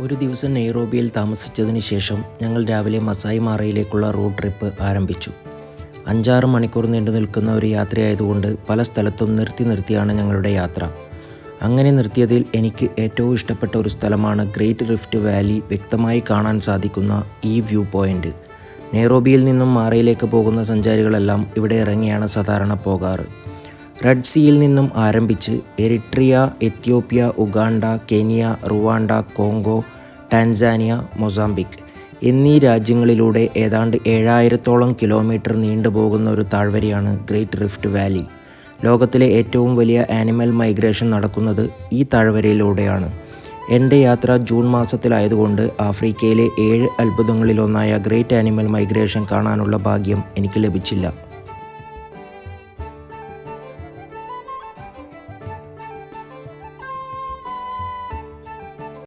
ഒരു ദിവസം നെയ്റോബിയിൽ താമസിച്ചതിന് ശേഷം ഞങ്ങൾ രാവിലെ മസായി മാറയിലേക്കുള്ള റോഡ് ട്രിപ്പ് ആരംഭിച്ചു. അഞ്ചാറ് മണിക്കൂർ നീണ്ടു നിൽക്കുന്ന ഒരു യാത്രയായതുകൊണ്ട് പല സ്ഥലത്തും നിർത്തി നിർത്തിയാണ് ഞങ്ങളുടെ യാത്ര. അങ്ങനെ നിർത്തിയതിൽ എനിക്ക് ഏറ്റവും ഇഷ്ടപ്പെട്ട ഒരു സ്ഥലമാണ് ഗ്രേറ്റ് റിഫ്റ്റ് വാലി വ്യക്തമായി കാണാൻ സാധിക്കുന്ന ഈ വ്യൂ പോയിന്റ് നെയ്റോബിയിൽ നിന്നും മാറയിലേക്ക് പോകുന്ന സഞ്ചാരികളെല്ലാം ഇവിടെ ഇറങ്ങിയാണ് സാധാരണ പോകാറ്. റെഡ് സീയിൽ നിന്നും ആരംഭിച്ച് Eritrea Ethiopia Uganda Kenya Rwanda Congo Tanzania Mozambique എന്നീ രാജ്യങ്ങളിലൂടെ ഏതാണ്ട് ഏഴായിരത്തോളം കിലോമീറ്റർ നീണ്ടുപോകുന്ന ഒരു താഴ്വരയാണ് ഗ്രേറ്റ് റിഫ്റ്റ് വാലി. ലോകത്തിലെ ഏറ്റവും വലിയ ആനിമൽ മൈഗ്രേഷൻ നടക്കുന്നത് ഈ താഴ്വരയിലൂടെയാണ്. എന്റെ യാത്ര ജൂൺ മാസത്തിലായതുകൊണ്ട് ആഫ്രിക്കയിലെ ഏഴ് അത്ഭുതങ്ങളിലൊന്നായ ഗ്രേറ്റ് ആനിമൽ മൈഗ്രേഷൻ കാണാനുള്ള ഭാഗ്യം എനിക്ക് ലഭിച്ചില്ല.